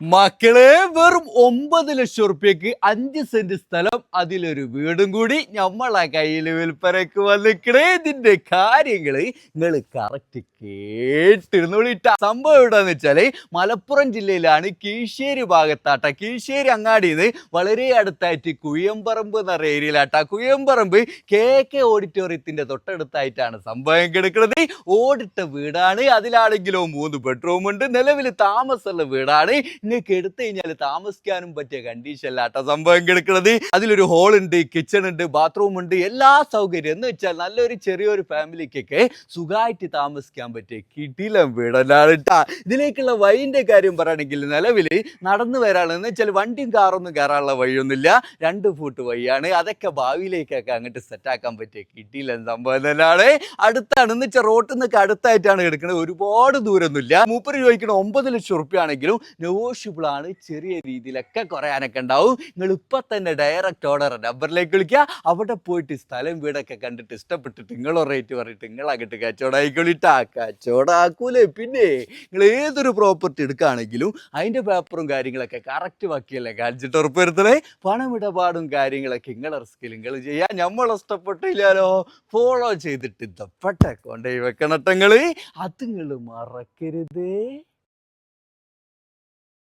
മക്കളെ വെറും ഒമ്പത് ലക്ഷം ഉറുപ്പ്യക്ക് അഞ്ച് സെന്റ് സ്ഥലം അതിലൊരു വീടും കൂടി നമ്മളെ കയ്യിൽ വിൽപ്പനക്ക് വന്നിക്കണേ. ഇതിന്റെ കാര്യങ്ങൾ നിങ്ങൾ കറക്റ്റ് കേട്ടിരുന്നോളിട്ട സംഭവം എവിടെന്ന് വെച്ചാൽ മലപ്പുറം ജില്ലയിലാണ് കീശ്ശേരി ഭാഗത്താട്ട. കീഴ്ശ്ശേരി അങ്ങാടിന്ന് വളരെ അടുത്തായിട്ട് കുയമ്പറമ്പ് എന്ന ഏരിയയിലാട്ട. കുയമ്പറമ്പ് കെ കെ ഓഡിറ്റോറിയത്തിന്റെ തൊട്ടടുത്തായിട്ടാണ് സംഭവം കിടക്കുന്നത് ഓടിട്ട വീടാണ്. അതിലാണെങ്കിലോ മൂന്ന് ബെഡ്റൂം ഉണ്ട്. നിലവിൽ താമസമുള്ള വീടാണ്. നിങ്ങൾക്ക് എടുത്തു കഴിഞ്ഞാൽ താമസിക്കാനും പറ്റിയ കണ്ടീഷൻ അല്ല കേട്ടോ സംഭവം കിടക്കുന്നത് അതിലൊരു ഹോൾ ഉണ്ട് കിച്ചൺ ഉണ്ട് ബാത്റൂം ഉണ്ട് എല്ലാ സൗകര്യം. എന്ന് വെച്ചാൽ നല്ലൊരു ചെറിയൊരു ഫാമിലിക്കൊക്കെ സുഖമായിട്ട് താമസിക്കാൻ പറ്റിയ കിടിലം വീടല്ലാണ് കേട്ടാ ഇതിലേക്കുള്ള വഴിന്റെ കാര്യം പറയുകയാണെങ്കിൽ നിലവിൽ നടന്നു വരാണെന്ന് വെച്ചാൽ വണ്ടിയും കാറൊന്നും കയറാനുള്ള വഴിയൊന്നുമില്ല. രണ്ട് ഫൂട്ട് വഴിയാണ്. അതൊക്കെ ഭാവിയിലേക്കൊക്കെ അങ്ങോട്ട് സെറ്റാക്കാൻ പറ്റിയ കിട്ടിയില്ല സംഭവം തന്നെയാണ് അടുത്താണ് എന്ന് വെച്ചാൽ റോട്ടിൽ നിന്നൊക്കെ അടുത്തായിട്ടാണ് കിടക്കുന്നത് ഒരുപാട് ദൂരമൊന്നുമില്ല മൂപ്പര് ചോദിക്കുന്ന ഒമ്പത് ലക്ഷം റുപ്യ നെഗോഷ്യബിൾ ആണ്. ചെറിയ രീതിയിലൊക്കെ കുറയാനൊക്കെ ഉണ്ടാവും. നിങ്ങൾ ഇപ്പം തന്നെ ഡയറക്റ്റ് ഓർഡർ നമ്പറിലേക്ക് വിളിക്കുക. അവിടെ പോയിട്ട് സ്ഥലം വീടൊക്കെ കണ്ടിട്ട് ഇഷ്ടപ്പെട്ടിട്ട് നിങ്ങളോ റേറ്റ് പറഞ്ഞിട്ട് നിങ്ങൾ അങ്ങോട്ട് കച്ചവടമാക്കൂലേ പിന്നെ. നിങ്ങൾ ഏതൊരു പ്രോപ്പർട്ടി എടുക്കുകയാണെങ്കിലും അതിന്റെ പേപ്പറും കാര്യങ്ങളൊക്കെ കറക്റ്റ് ബാക്കിയല്ലേ കാണിച്ചിട്ട് ഉറപ്പ് വരുത്തണേ പണമിടപാടും കാര്യങ്ങളൊക്കെ നിങ്ങളെ റിസ്കിൽ നിങ്ങൾ ചെയ്യാൻ നമ്മൾ ഇഷ്ടപ്പെട്ടില്ലാലോ ഫോളോ ചെയ്തിട്ട് ഇതപ്പെട്ട കൊണ്ടുപോയി വെക്കണട്ടങ്ങൾ അത് നിങ്ങൾ മറക്കരുതേ.